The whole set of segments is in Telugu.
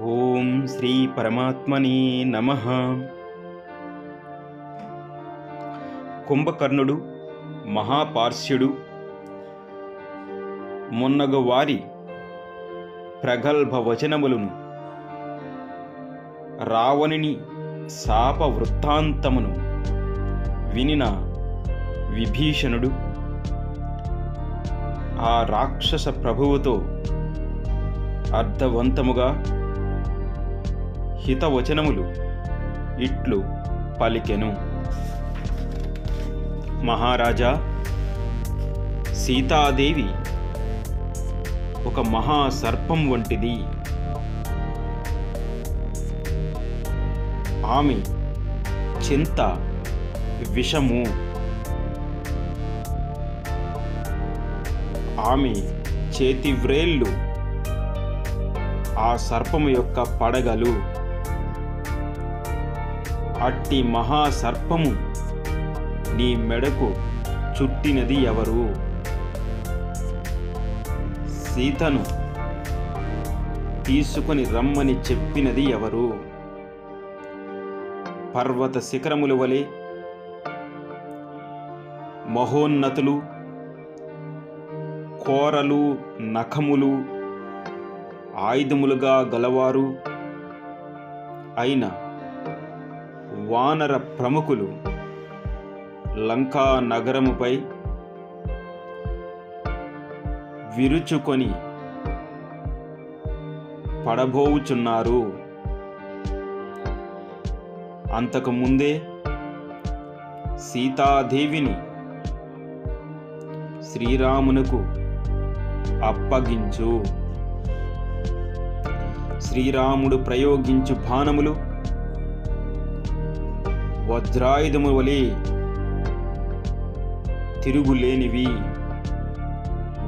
ఓం శ్రీ పరమాత్మని నమ. కుంభకర్ణుడు మహాపార్శ్యుడు మొన్నగు వారి ప్రగల్భ వచనములను రావణుని శాప వృత్తాంతమును వినిన విభీషణుడు ఆ రాక్షస ప్రభువుతో అర్థవంతముగా హితవచనములు. ఇట్లు పలికెను. మహారాజా సీతాదేవి ఒక మహాసర్పం వంటిది. ఆమె చింత విషము. ఆమె చేతి వ్రేళ్ళు ఆ సర్పము యొక్క పడగలు. అట్టి మహాసర్పము నీ మెడకు చుట్టినది ఎవరు? సీతను తీసుకొని రమ్మని చెప్పినది ఎవరు? పర్వత శిఖరముల వలె మహోన్నతులు కోరలు నఖములు ఆయుధములుగా గలవారు అయిన వానర ప్రముఖులు లంకా నగరముపై విరుచుకొని పడబోవుచున్నారు. అంతకుముందే సీతాదేవిని శ్రీరామునకు అప్పగించు. శ్రీరాముడు ప్రయోగించు బాణములు వజ్రాయుధము వలె తిరుగులేనివి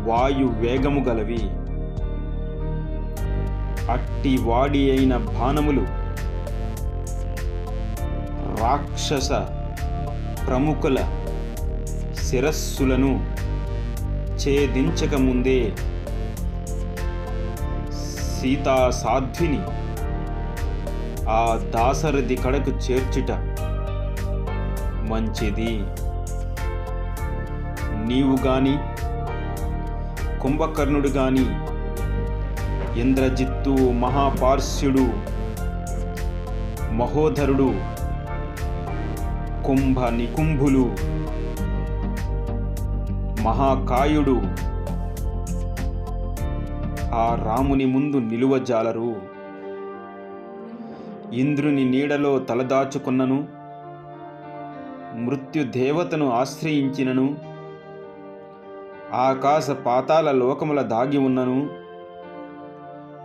వాయు వేగము గలవి. అట్టి వాడి అయిన బాణములు రాక్షస ప్రముఖుల శిరస్సులను ఛేదించకముందే సీతా సాధ్విని ఆ దాసరథి కడకు చేర్చుట మంచిది. నీవు గాని కుంభకర్ణుడు గాని ఇంద్రజిత్తు మహాపార్శ్యుడు మహోధరుడు కుంభ నికుంభులు మహాకాయుడు ఆ రాముని ముందు నిలువజాలరు. ఇంద్రుని నీడలో తలదాచుకున్నను. మృత్యు దేవతను ఆశ్రయించినను. ఆకాశ పాతాల లోకముల దాగి ఉన్నను.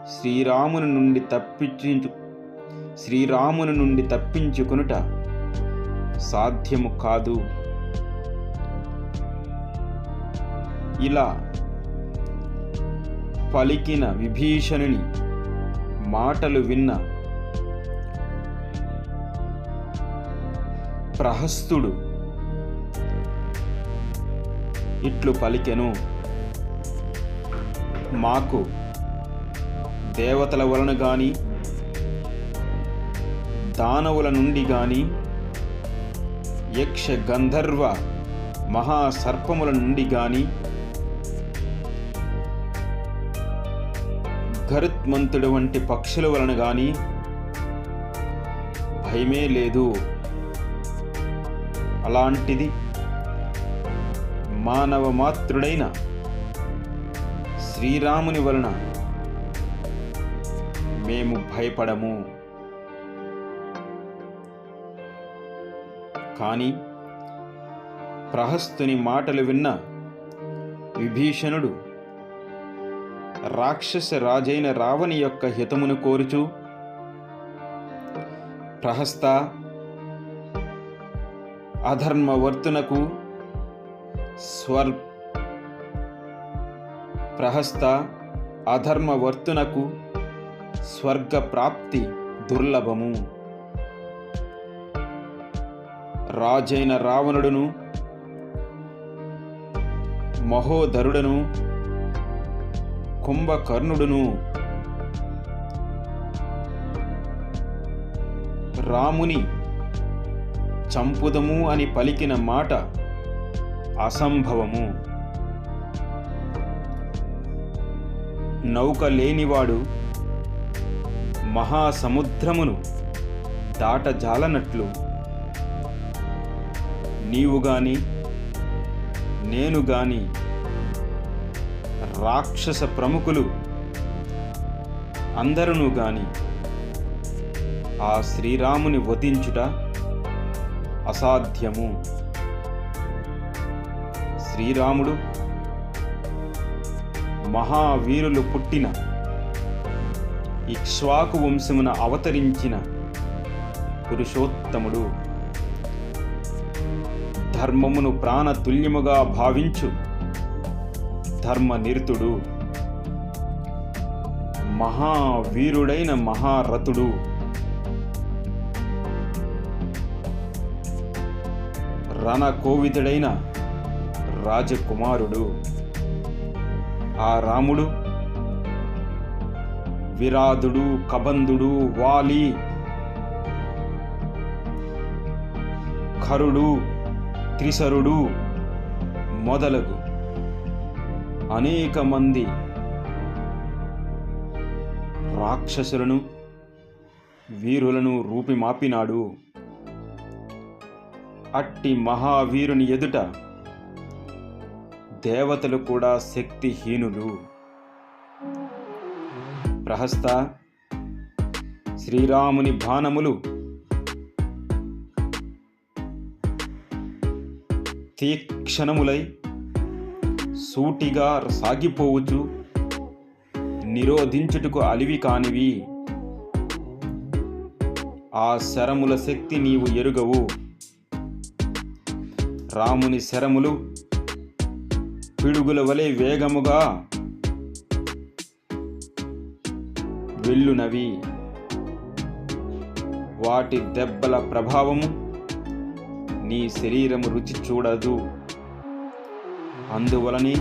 శ్రీరాముని నుండి తప్పించు శ్రీరాముని నుండి తప్పించుకొనుట సాధ్యము కాదు. ఇలా పలికిన విభీషణుని మాటలు విన్న ప్రహస్తుడు. ఇట్లు పలికెను. మాకు దేవతల వలన గాని దానవుల నుండి గాని యక్ష గంధర్వ మహాసర్పముల నుండి గాని గరుత్మంతుడు వంటి పక్షుల వలన గాని భయమే లేదు. అలాంటిది మానవ మాతృడైన శ్రీరాముని వలన మేము భయపడము. కానీ ప్రహస్తుని మాటలు విన్న విభీషణుడు రాక్షస రాజైన రావణి యొక్క హితమును కోరుచు ప్రహస్త అధర్మవర్తునకు స్వర్ ప్రహస్త అధర్మవర్తునకు స్వర్గ ప్రాప్తి దుర్లభము. రాజైన రావణుడును మహోధరుడను కుంభకర్ణుడును రాముని చంపుదము అని పలికిన మాట అసంభవము. నౌక లేనివాడు మహాసముద్రమును దాటజాలనట్లు. నీవు గాని నేను గాని రాక్షస ప్రముఖులు అందరూ గాని ఆ శ్రీరాముని వధించుట అసాధ్యము. శ్రీరాముడు మహావీరులు పుట్టిన ఇక్ష్వాకు వంశమున అవతరించిన పురుషోత్తముడు ధర్మమును ప్రాణతుల్యముగా భావించు ధర్మనిరుతుడు. మహావీరుడైన మహారథుడు రణకోవిదుడైన రాజకుమారుడు. ఆ రాముడు విరాధుడు కబంధుడు వాలి ఖరుడు త్రిసరుడు మొదలగు అనేక మంది రాక్షసులను వీరులను రూపిమాపినాడు. అట్టి మహావీరుని ఎదుట దేవతలు కూడా శక్తిహీనులు. ప్రహస్త శ్రీరాముని బాణములు తీక్షణములై సూటిగా సాగిపోవచ్చు నిరోధించుటకు అలివి కానివి. ఆ శరముల శక్తి నీవు ఎరుగవు. రాముని శరములు పిడుగుల వలె వేగముగా వెళ్ళునవి. వాటి దెబ్బల ప్రభావము నీ శరీరము రుచి చూడదు. అందువలనే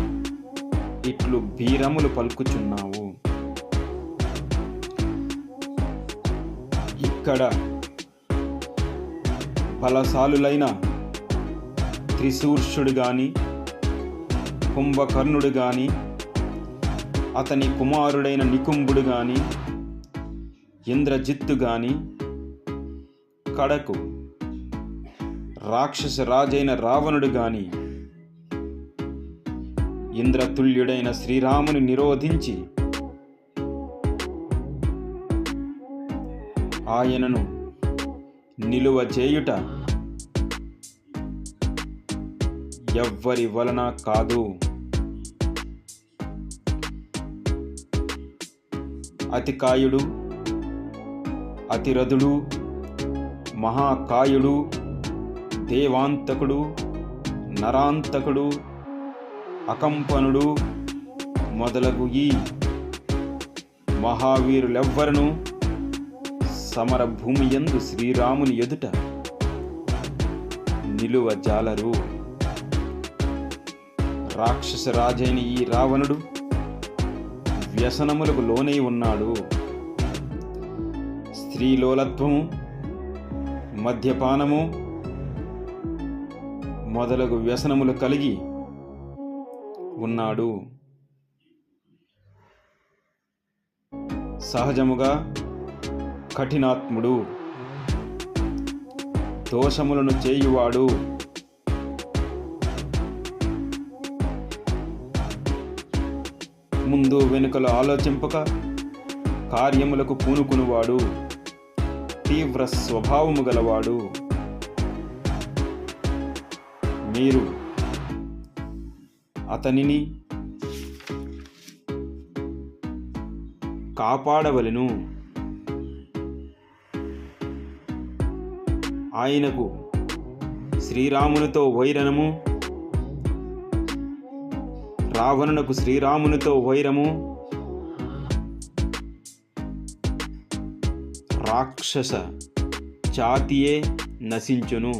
ఇట్లు బీరములు పలుకుచున్నావు. ఇక్కడ బలశాలులైన త్రిశూర్షుడు కానీ కుంభకర్ణుడు కానీ అతని కుమారుడైన నికుంభుడు కానీ ఇంద్రజిత్తు కానీ కడకు రాక్షస రాజైన రావణుడు గాని ఇంద్రతుల్యుడైన శ్రీరాముని నిరోధించి ఆయనను నిలువ చేయుట ఎవ్వరి వలన కాదు. అతికాయుడు అతిరథుడు మహాకాయుడు దేవాంతకుడు నరాంతకుడు అకంపనుడు మొదలగు ఈ మహావీరులెవ్వరను సమర భూమి యందు శ్రీరాముని ఎదుట నిలువ జాలరు రాక్షస రాజైన ఈ రావణుడు వ్యసనములకు లోనై ఉన్నాడు. స్త్రీలోలత్వము మద్యపానము మొదలగు వ్యసనములు కలిగి ఉన్నాడు. సహజముగా కఠినాత్ముడు దోషములను చేయువాడు. ముందు వెనుకలు ఆలోచింపక కార్యములకు పూనుకునివాడు. తీవ్ర స్వభావము గలవాడు. మీరు అతనిని కాపాడవలెను. ఆయనకు శ్రీరామునితో వైరనము రావణునకు శ్రీరామునితో వైరము. రాక్షస జాతియే నశించును.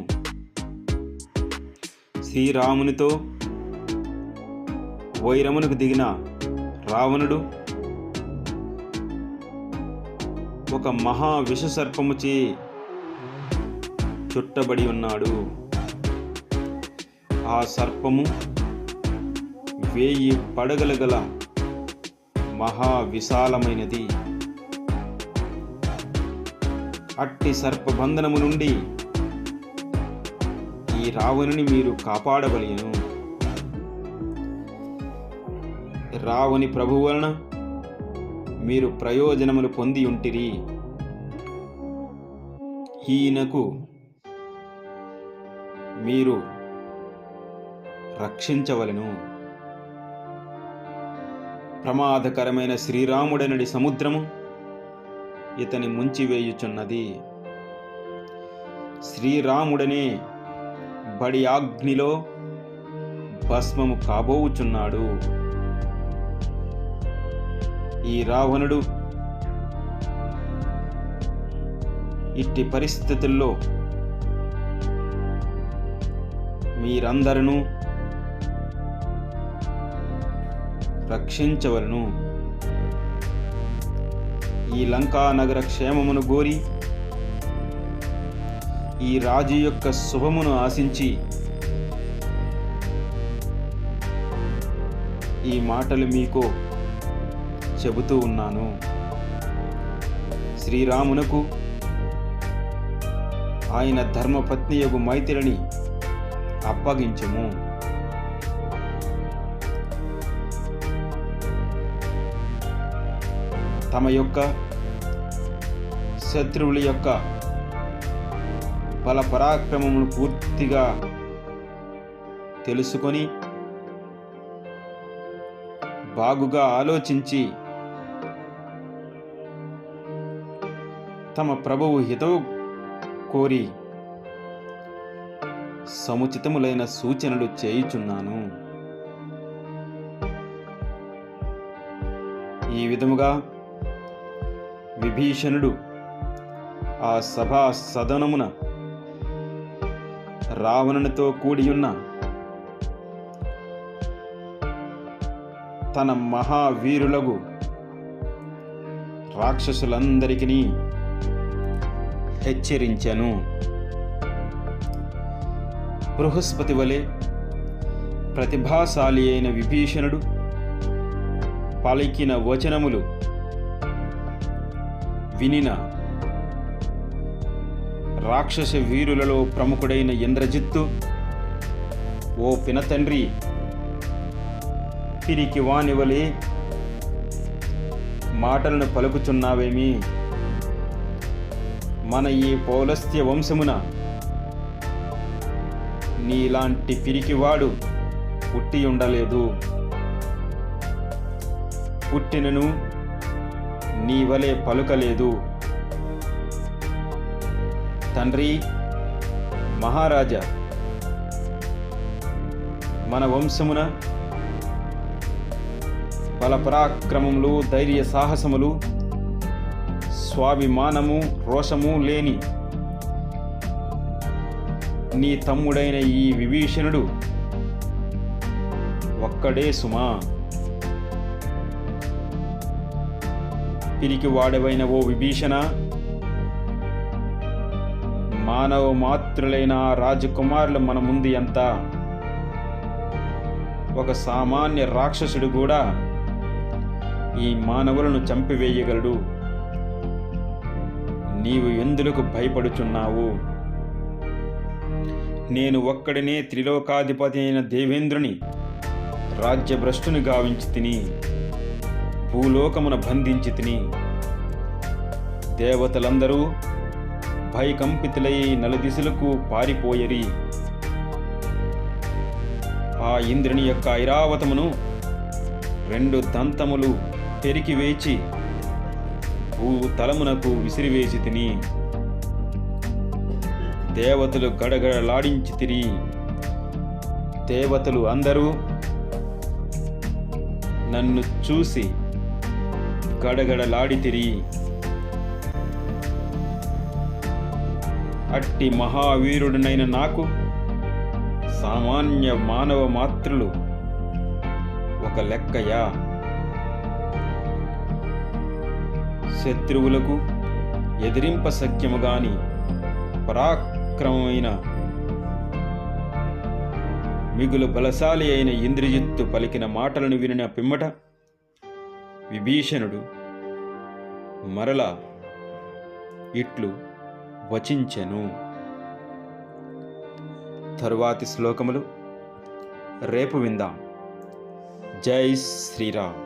శ్రీరామునితో వైరమునకు దిగిన రావణుడు ఒక మహా విషసర్పముచే చుట్టబడి ఉన్నాడు. ఆ సర్పము వేయి పడగలు గల మహా విశాలమైనది అట్టి సర్పబంధనము నుండి ఈ రావణుని మీరు కాపాడవలేను. రావణి ప్రభు వలన మీరు ప్రయోజనములు పొంది ఉంటిరి. ఈయనకు మీరు రక్షించవలను. ప్రమాదకరమైన శ్రీరాముడనడి సముద్రము ఇతని ముంచివేయుచున్నది. శ్రీరాముడనే బడి అగ్నిలో భస్మము కాబోవుచున్నాడు. ఈ రావణుడు ఇట్టి పరిస్థితుల్లో మీరందరూ రక్షించవలను. ఈ లంకా నగర క్షేమమును గోరి ఈ రాజు యొక్క శుభమును ఆశించి ఈ మాటలు మీకు చెబుతూ ఉన్నాను. శ్రీరామునకు ఆయన ధర్మపత్ని యొక్క మైత్రిని అప్పగించము. తమ యొక్క శత్రువుల యొక్క బల పరాక్రమమును పూర్తిగా తెలుసుకొని బాగుగా ఆలోచించి తమ ప్రభువు హితవు కోరి సముచితములైన సూచనలు చేయుచున్నాను. ఈ విధముగా విభీషణుడు ఆ సభా సదనమున రావణునితో కూడియున్న తన మహావీరులకు రాక్షసులందరికీ హెచ్చరించెను. బృహస్పతి వలె ప్రతిభాశాలి అయిన విభీషణుడు పలికిన వచనములు వినిన? రాక్షస వీరులలో ప్రముఖుడైన ఇంద్రజిత్తు ఓ పినతండ్రి పిరికి వానివలే మాటలను పలుకుచున్నావేమి? మన ఈ పౌలస్త్య వంశమున నీలాంటి పిరికివాడు పుట్టి ఉండలేదు. పుట్టినను నీ వలె పలుకలేదు తండ్రి మహారాజా మన వంశమున బలపరాక్రమములు ధైర్య సాహసములు స్వాభిమానము రోషము లేని నీ తమ్ముడైన ఈ విభీషణుడు ఒక్కడే సుమా. పిరికి వాడవైన ఓ విభీషణ మానవ మాతృలైన రాజకుమారులు మన ముందు ఎంత? ఒక సామాన్య రాక్షసుడు కూడా ఈ మానవులను చంపివేయగలడు. నీవు ఎందులకు భయపడుచున్నావు? నేను ఒక్కడినే త్రిలోకాధిపతి అయిన దేవేంద్రుని రాజ్యభ్రష్టుని గావించి తిని భూలోకమున బంధించి తిని దేవతలందరూ భయకంపితులై నలుదిశలకు పారిపోయరి. ఆ ఇంద్రుని యొక్క ఐరావతమును రెండు దంతములు పెరికివేచి భూతలమునకు విసిరివేసి తిని దేవతలు గడగడలాడించి తిరి దేవతలు అందరూ నన్ను చూసి గడగడలాడితిరి. అట్టి మహావీరుడినైన నాకు సామాన్య మానవ మాత్రులు ఒక లెక్కయా? శత్రువులకు ఎదిరింప సఖ్యము గాని పరాక్రమమైన మిగులు బలశాలి అయిన ఇంద్రజిత్తు పలికిన మాటలను వినిన పిమ్మట విభీషణుడు మరల ఇట్లు వచించెను. తరువాతి శ్లోకములు రేపు విందాం. జై శ్రీరామ్.